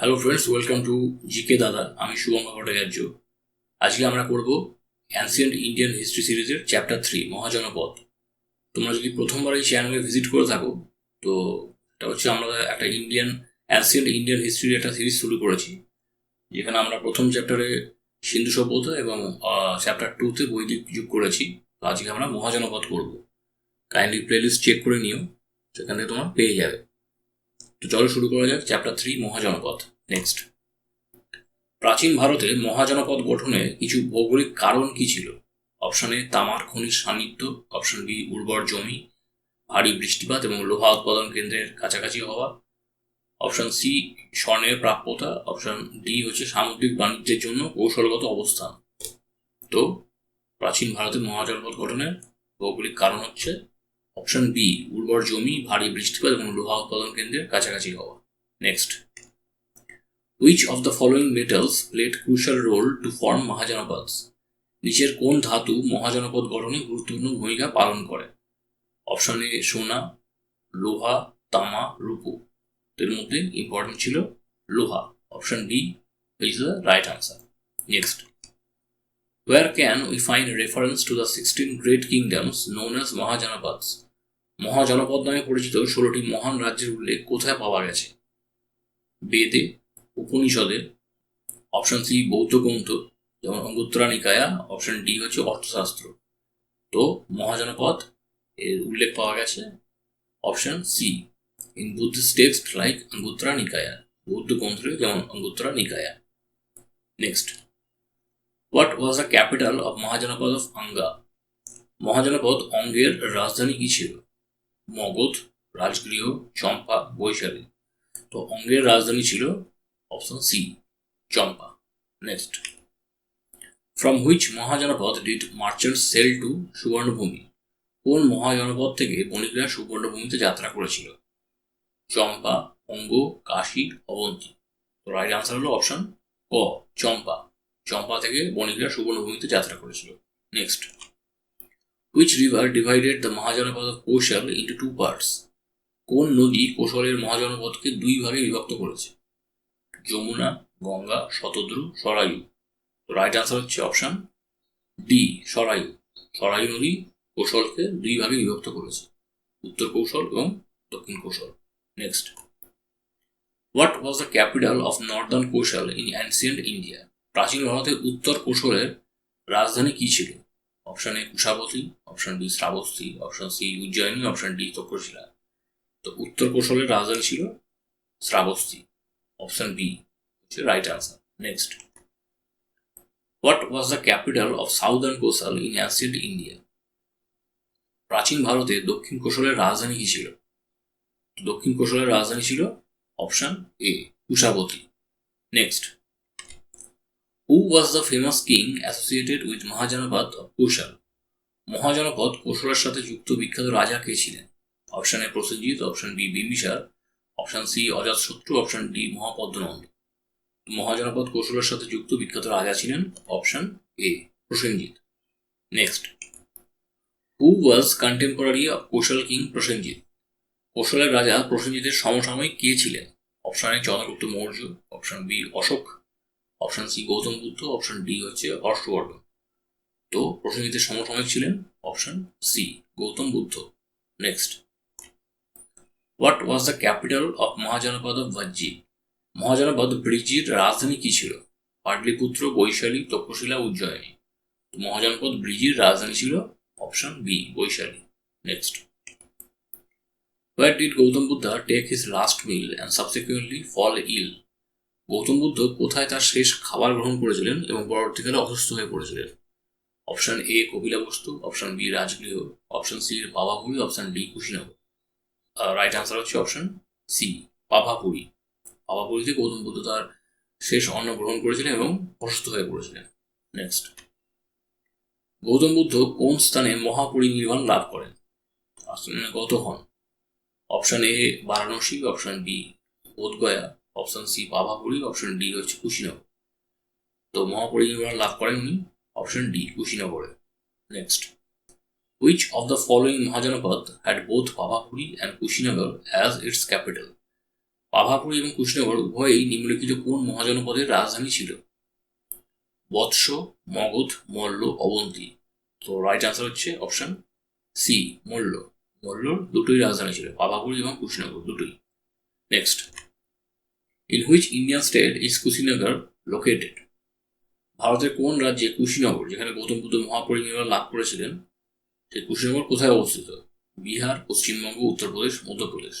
Hello friends welcome to GK Dada আমি শুভম ভট্টাচার্য। আজকে আমরা করব অ্যান্সিয়েন্ট ইন্ডিয়ান হিস্ট্রি সিরিজের চ্যাপ্টার থ্রি মহাজনপদ। তোমরা যদি প্রথমবার এই চ্যানেলে ভিজিট করে থাকো, তো এটা হচ্ছে আমরা একটা ইন্ডিয়ান অ্যান্সিয়েন্ট ইন্ডিয়ান হিস্ট্রির একটা সিরিজ শুরু করেছি। যেখানে আমরা প্রথম চ্যাপ্টারে সিন্ধু সভ্যতা এবং চ্যাপ্টার টুতে বৈদিক যুগ করেছি। আজকে আমরা মহাজনপদ করব। কাইন্ডলি প্লেলিস্ট চেক করে নিও, সেখানে তোমার পেয়ে যাবে। তো চলো শুরু করা যাক চ্যাপ্টার থ্রি মহাজনপদ নেক্সট প্রাচীন ভারতে মহাজনপদ গঠনে কিছু ভৌগোলিক কারণ কি ছিল? অপশন এ তামার খনিজ সান্নিধ্য অপশন বি উর্বর জমি, ভারী বৃষ্টিপাত এবং লোহা উৎপাদন কেন্দ্রের কাছাকাছি হওয়া অপশন সি স্বর্ণের প্রাপ্যতা অপশন ডি হচ্ছে সামুদ্রিক বাণিজ্যের জন্য কৌশলগত অবস্থান। তো প্রাচীন ভারতে মহাজনপদ গঠনের ভৌগোলিক কারণ হচ্ছে অপশন বি, উর্বর জমি, ভারী বৃষ্টিপাত এবং লোহা উৎপাদন কেন্দ্রের কাছাকাছি হওয়া। Next which of the following metals played crucial role to form Mahajanapadas নিচের কোন ধাতু মহাজনপদ গঠনে গুরুত্বপূর্ণ ভূমিকা পালন করে? অপশন এ সোনা, লোহা, তামা, রূপো। এর মধ্যে ইম্পর্টেন্ট ছিল লোহা। Option D is the right answer next Where can we find reference to the 16 great kingdoms known as Mahajanapads? Mahajanapada নামে পরিচিত ষোলোটি মহান রাজ্যের উল্লেখ কোথায় পাওয়া গেছে? বেদে উপনিষদে অপশন সি বৌদ্ধ গ্রন্থ, যেমন অঙ্গুত্তরা নিকায়া অপশন ডি হচ্ছে অর্থশাস্ত্র। তো মহাজনপদ এর উল্লেখ পাওয়া গেছে? Option C in Buddhist text like Anguttara Nikaya বৌদ্ধ গ্রন্থে যেমন Anguttara Nikaya next what was the capital of Mahajanapada of Anga Mahajanapada অঙ্গের রাজধানী কি ছিল? মগধ, রাজগৃহ, চম্পা, বৈশালী। তো অঙ্গের রাজধানী ছিল option C Champa. Next from which Mahajanapada did merchant sell to Suvarnabhumi কোন মহাজনপদ থেকে বণিকরা সুবর্ণভূমিতে যাত্রা করেছিল? চম্পা, অঙ্গ, কাশী, অবন্তী। তো রাইট আনসার হলো অপশন ক, চম্পা। চম্পা থেকে বণিকরা সুবর্ণভূমিতে যাত্রা করেছিল। Next which river divided the Mahajanapada of Kosala into two parts কোন নদী কৌশলের মহাজনপদকে দুই ভাগে বিভক্ত করেছে? যমুনা, গঙ্গা, শতদ্রু সরায়ু রাইট আনসার হচ্ছে অপশন ডি সরায়ু সরায়ু নদী কৌশলকে দুই ভাগে বিভক্ত করেছে। উত্তর কৌশল এবং দক্ষিণ Kosala. Next what was the capital of northern Kosala in ancient India প্রাচীন ভারতের উত্তর কৌশলের রাজধানী কি ছিল? Option A Kushavati option B Shravasti option C Ujjayini option D Takshashila তো উত্তর কৌশলের রাজধানী ছিল শ্রাবস্তী অপশন বি হচ্ছে right answer next what was the capital of southern Kosala in ancient India প্রাচীন ভারতে দক্ষিণ কৌশলের রাজধানী কি ছিল? দক্ষিণ কৌশলের রাজধানী ছিল option A Kushavati next who was the famous king associated with Mahajanapada of Kosala Mahajanapada কৌশলের সাথে যুক্ত বিখ্যাত রাজা কে ছিলেন? Option A Prasenjit option B Bimbisara option C Ajatashatru option D Mahapadmananda Mahajanapada কৌশলের সাথে যুক্ত বিখ্যাত রাজা ছিলেন option A Prasenjit next who was contemporary of Kosala king Prasenjit কৌশলের রাজা প্রসেনজিতের সমসাময়িক কে ছিলেন? Option A Chandragupta Maurya option B Ashoka option C Gautama Buddha option D হচ্ছে হর্ষবর্ধন তো প্রসেনজিতের সমসাময়িক ছিলেন option C Gautama Buddha next what was the capital of Mahajanapada of Vajji Mahajanapada ব্রিজির রাজধানী কি ছিল? পাটলিপুত্র, বৈশালী তক্ষশিলা উজ্জয়িনী। মহাজনপদ, ব্রিজির রাজধানী ছিল option B Vaishali. Next where did Gautama Buddha take his last meal and subsequently fall ill Gautama Buddha কোথায় তার শেষ খাবার গ্রহণ করেছিলেন এবং পরবর্তীকালে অসুস্থ হয়ে পড়েছিলেন? Option A Kapilavastu, option B Rajgriha, option C Pavapuri option D Kushinagar. Right answer হচ্ছে অপশন সি পাভাপুরি পাভাপুরিতে গৌতম বুদ্ধ তার শেষ অন্ন গ্রহণ করেছিলেন এবং অসুস্থ হয়ে পড়েছিলেন। নেক্সট গৌতম বুদ্ধ কোন স্থানে মহাপরিনির্বাণ লাভ করেন? গত হন। Option A Varanasi, option B Bodhgaya. Option C Pavapuri option D হচ্ছে কুশিনগর তো মহাপরিনির্বাণ লাভ করেন উনি option D কুশিনগরে next Which of the following Mahajanapad had both Pavapuri and Kushinagar as its capital Pavapuri এবং কুশনগর উভয়ই নিম্নলিখিত কোন মহাজনপদের রাজধানী ছিল? বৎস, মগধ, মল্ল, অবন্তী। তো রাইট আনসার হচ্ছে অপশন সি মল্ল। মল্লর দুটোই রাজধানী ছিল পাভাপুরী এবং কুশনগর দুটোই। Next in which Indian state is Kushinagar located ভারতের কোন রাজ্যে কুশিনগর, যেখানে গৌতম বুদ্ধ মহাপরিনির্বাণ লাভ করেছিলেন সেই কুশিনগর কোথায় অবস্থিত? বিহার, পশ্চিমবঙ্গ, উত্তরপ্রদেশ, মধ্যপ্রদেশ।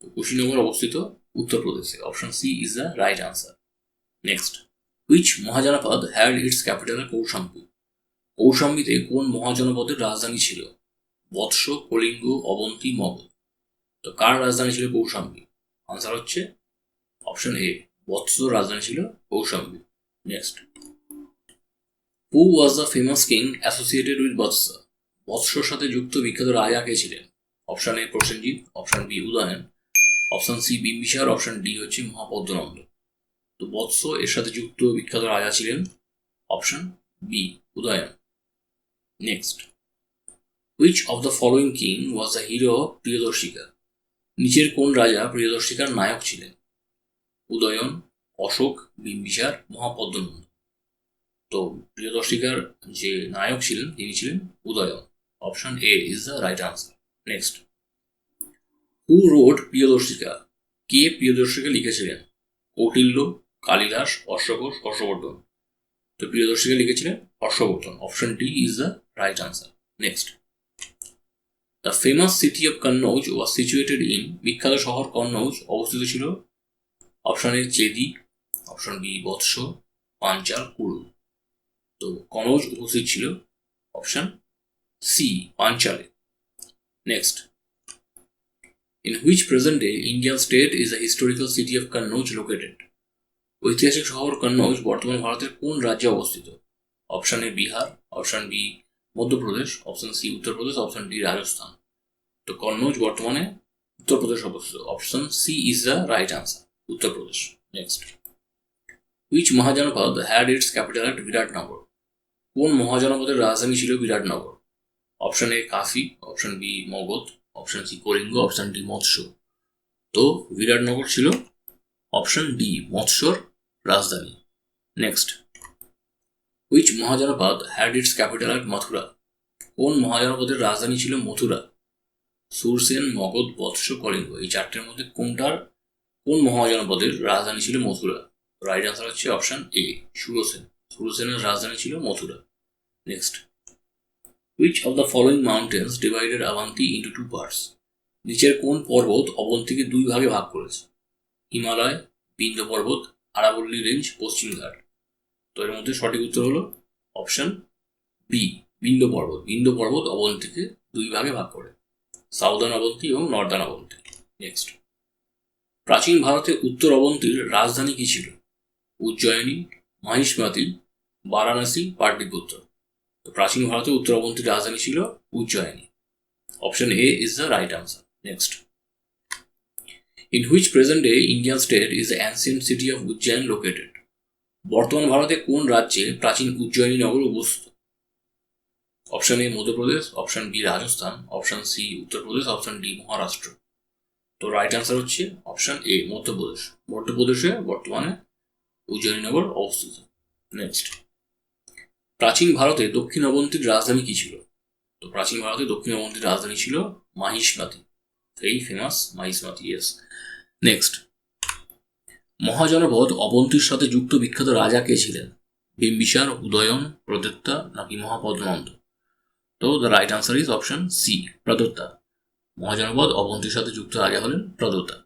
তো কুশিনগর অবস্থিত উত্তরপ্রদেশে। Option C is the right answer next which Mahajanapada had its capital Kaushambi কৌশাম্বীতে কোন মহাজনপদের রাজধানী ছিল? বৎস, কলিঙ্গ, অবন্তী, মগধ। তো কার রাজধানী ছিল কৌশাম্বী? আনসার হচ্ছে অপশন এ বৎস রাজধানী ছিল Kaushambi next who was the famous king associated with Vatsa বৎসর সাথে যুক্ত বিখ্যাত রাজা কে ছিলেন? Option A Prasenjit option B Udayana option C Bimbisara option D হচ্ছে মহাপদ্মনন্দ তো বৎস এর সাথে যুক্ত বিখ্যাত রাজা ছিলেন? Option B Udayana next which of the following king was the hero Priyadarshika নিচের কোন রাজা প্রিয়দর্শিকার নায়ক ছিলেন? উদয়ন, অশোক, বিম্বিসার মহাপদ্মনন্দ তো প্রিয়দর্শিকার যে নায়ক ছিলেন, তিনি ছিলেন Udayana. Option A is the right answer next who wrote Priyadarshika কে প্রিয়দর্শিকা লিখেছিলেন? কৌটিল্য, কালিদাস অশ্বঘোষ হর্ষবর্ধন। তো প্রিয়দর্শিকা লিখেছিলেন Harshavardhana. Option D is the right answer next the famous city of Kannauj was situated in বিখ্যাত শহর কন্নৌজ অবস্থিত ছিল option A Chedi option B Vatsa Panchala Kuru তো কনৌজ উপস্থিত ছিল। Option C পাঞ্চালে next in which present day Indian state is the historical city of Kannauj located ঐতিহাসিক শহর কন্নৌজ বর্তমান ভারতের কোন রাজ্যে অবস্থিত? Option A Bihar option B Madhya Pradesh. Option C Uttar Pradesh. Option D Rajasthan তো কন্নৌজ বর্তমানে উত্তরপ্রদেশ অবস্থিত। Option C is the right answer Uttar Pradesh. Next which Mahajanapada? Had its capital at Viratnagar কোন মহাজনপদের রাজধানী ছিল Viratnagar option A Kashi option B Magadha option C Kalinga option D Matsya তো বিরাটনগর ছিল option D মৎস্যর রাজধানী। Next which Mahajanapada? Had its capital at Mathura কোন মহাজনপদের রাজধানী ছিল মথুরা সুরসেন মগধ বৎস কলিঙ্গ এই চারটের মধ্যে কোনটার কোন মহাজনপদের রাজধানী ছিল মথুরা? রাইট আনসার হচ্ছে অপশন এ সুরসেন সুরসেনের রাজধানী ছিল Mathura. Next which of the following mountains divided Avanti into two parts নিচের কোন পর্বত অবন্তীকে দুই ভাগে ভাগ করেছে? হিমালয়, বিন্দ পর্বত, আরাবল্লী রেঞ্জ পশ্চিমঘাট তো এর মধ্যে সঠিক উত্তর হলো অপশন বি বিন্দ পর্বত। বিন্দ পর্বত অবন্তীকে দুই ভাগে ভাগ করে। সাউদার্ন অবন্তী এবং নর্দার্ন অবন্তী। নেক্সট প্রাচীন ভারতে উত্তর অবন্তীর রাজধানী কি ছিল? উজ্জয়িনী মহিষ্মাতি বারাণসী, পাটলিপুত্র। তো প্রাচীন ভারতে উত্তর অবন্তীর রাজধানী ছিল Ujjayini. Option A is the right answer next in which present day Indian state is ancient city of Ujjain located বর্তমান ভারতে কোন রাজ্যে প্রাচীন উজ্জয়িনী নগর অবস্থিত? Option A Madhya Pradesh option B Rajasthan option C Uttar Pradesh option D Maharashtra. তো right answer হচ্ছে option A Madhya Pradesh. মধ্যপ্রদেশে বর্তমানে উজ্জয়িনীনগর অবস্থিত। নেক্সট প্রাচীন ভারতে দক্ষিণ অবন্তীর রাজধানী কি ছিল? তো প্রাচীন ভারতে দক্ষিণ অবন্তীর রাজধানী ছিল মাহিষ্মাতি এই famous Mahishmati yes next Mahajanapada অবন্তীর সাথে যুক্ত বিখ্যাত রাজা কে ছিলেন? বিম্বিসার, উদয়ন, প্রদত্তা নাকি মহাপদ্মনন্দ তো the right answer is option C Pradyota. Mahajanapada অবন্তীর সাথে যুক্ত রাজা হলেন Pradyota.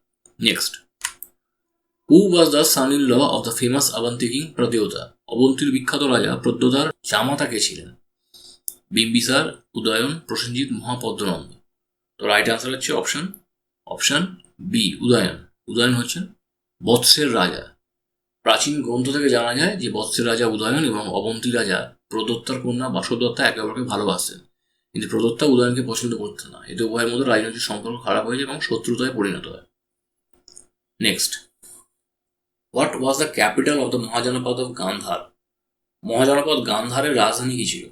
Next who was the son in law of the famous Avanti king Pradyota অবন্তীর বিখ্যাত রাজা প্রদ্যোতার জামাতা কে ছিলেন? বিম্বিসার উদয়ন, প্রসেনজিৎ, মহাপদ্মনন্দ। তো রাইট আনসার হচ্ছে option option B Udayana. Udayana হচ্ছেন বৎসের রাজা। প্রাচীন গ্রন্থ থেকে জানা যায় যে বৎসের রাজা উদয়ন এবং অবন্তী রাজা প্রদত্তার কন্যা বাসদত্তা একে অপরকে ভালোবাসতেন। কিন্তু প্রদত্তা উদয়নকে পছন্দ করতেন না। এতে উভয়ের মধ্যে রাজনৈতিক সম্পর্ক খারাপ হয়ে যায় এবং শত্রুতায় পরিণত হয়। Next what was the capital of the Mahajanapada of Gandhara Mahajanapada গান্ধারের রাজধানী কি ছিল?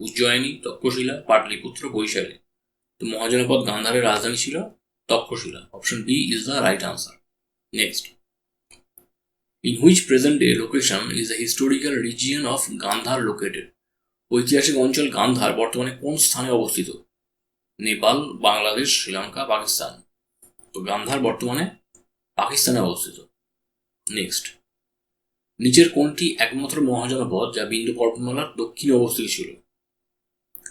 উজ্জয়িনী, তক্ষশিলা, পাটলিপুত্র, বৈশালী। তো মহাজনপদ গান্ধারের রাজধানী ছিল Taxila. Option B is the right answer Next. In which present day location is the historical region of Gandhar located? ঐতিহাসিক অঞ্চল গান্ধার বর্তমানে কোন স্থানে অবস্থিত? নেপাল, বাংলাদেশ, শ্রীলঙ্কা, পাকিস্তান। তো গান্ধার বর্তমানে পাকিস্তানে অবস্থিত। নেক্সট নিচের কোনটি একমাত্র মহাজনপদ যা বিন্দু পর্বতমালার দক্ষিণে অবস্থিত ছিল।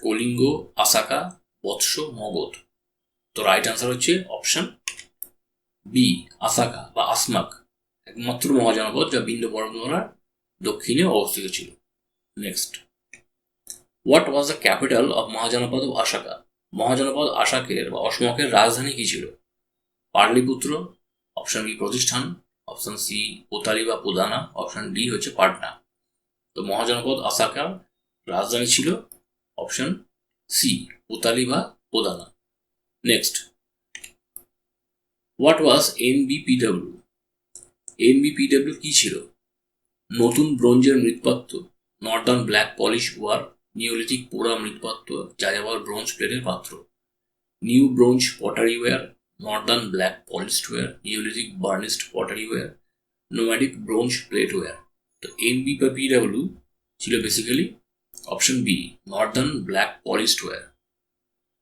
কলিঙ্গ, আসাকা, বৎস, মগধ। তো রাইট আনসার হচ্ছে অপশন বি আসাকা বা আসমাক। একমাত্র মহাজনপদ যা বিন্দু পর্বতমালার দক্ষিণে অবস্থিত ছিল। Next what was the capital of Mahajanapada Ashaka Mahajanapada আশাকের বা অসমকের রাজধানী কি ছিল? Pataliputra option B Pratishthana option C Potali বা প্রদানা অপশন ডি হচ্ছে পাটনা তো মহাজনপদ আসাকার রাজধানী ছিল অপশন সি পোতালি বা পোদানা নেক্সট হোয়াট ওয়াজ এনবিপিডব্লিউ এনবিপিডব্লিউ কি ছিল? নতুন ব্রোঞ্জের মৃৎপাত্র northern black polish ware neolithic পোড়া মৃৎপাত্র যাযাবর ব্রোঞ্জ প্লেটের পাত্র new bronze pottery ware northern black polished ware neolithic burnished pottery ware nomadic bronze plate ware তো এনবি বা পিডাব্লিউ ছিল basically option B northern black polished ware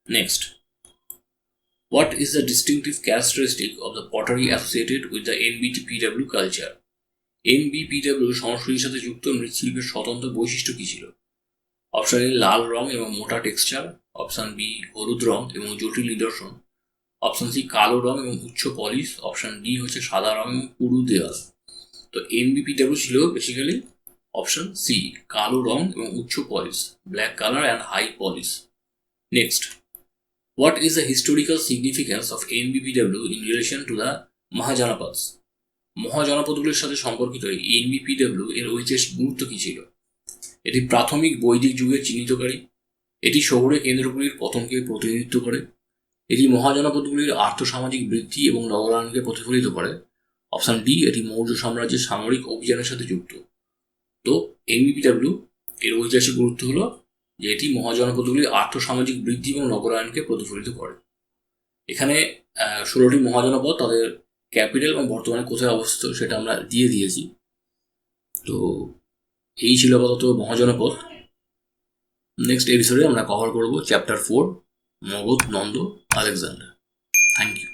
next What is the distinctive characteristic of the pottery associated with the NBTPW culture? NBPW সংস্কৃতির সাথে যুক্ত মৃৎশিল্পের স্বতন্ত্র বৈশিষ্ট্য কী ছিল? Option এ লাল রং এবং মোটা টেক্সচার অপশন বি হলুদ রং এবং জটিল নিদর্শন। অপশন সি কালো রং এবং উচ্চ পলিশ অপশন ডি হচ্ছে সাদা রং এবং পুরু দেওয়াল তো এনবিপিডব্লিউ ছিল বেসিক্যালি অপশন সি কালো রং এবং উচ্চ polish black colour and high polish next What is the historical significance of NBPW in relation to the Mahajanapads? মহাজনপদগুলির সাথে সম্পর্কিত এনবিপিডব্লিউ এর ঐতিহাসিক গুরুত্ব কী ছিল? এটি প্রাথমিক বৈদিক যুগের চিহ্নিতকারী। এটি শহুরে কেন্দ্রগুলির পতনকে প্রতিনিধিত্ব করে। এটি মহাজনপদগুলির আর্থসামাজিক বৃদ্ধি এবং নগরায়ণকে প্রতিফলিত করে। অপশান ডি, এটি মৌর্য সাম্রাজ্যের সামরিক অভিযানের সাথে যুক্ত। তো এনবিপিডব্লিউ এর ঐতিহাসিক গুরুত্ব হলো যে এটি মহাজনপদগুলির আর্থসামাজিক বৃদ্ধি এবং নগরায়ণকে প্রতিফলিত করে। এখানে ষোলোটি মহাজনপদ তাদের ক্যাপিটাল এবং বর্তমানে কোথায় অবস্থিত সেটা আমরা দিয়ে দিয়েছি। তো এই ছিল আপাতত মহাজনপদ। নেক্সট এপিসোডে আমরা কভার করব chapter four Magadha, Nanda, Alexander. Thank you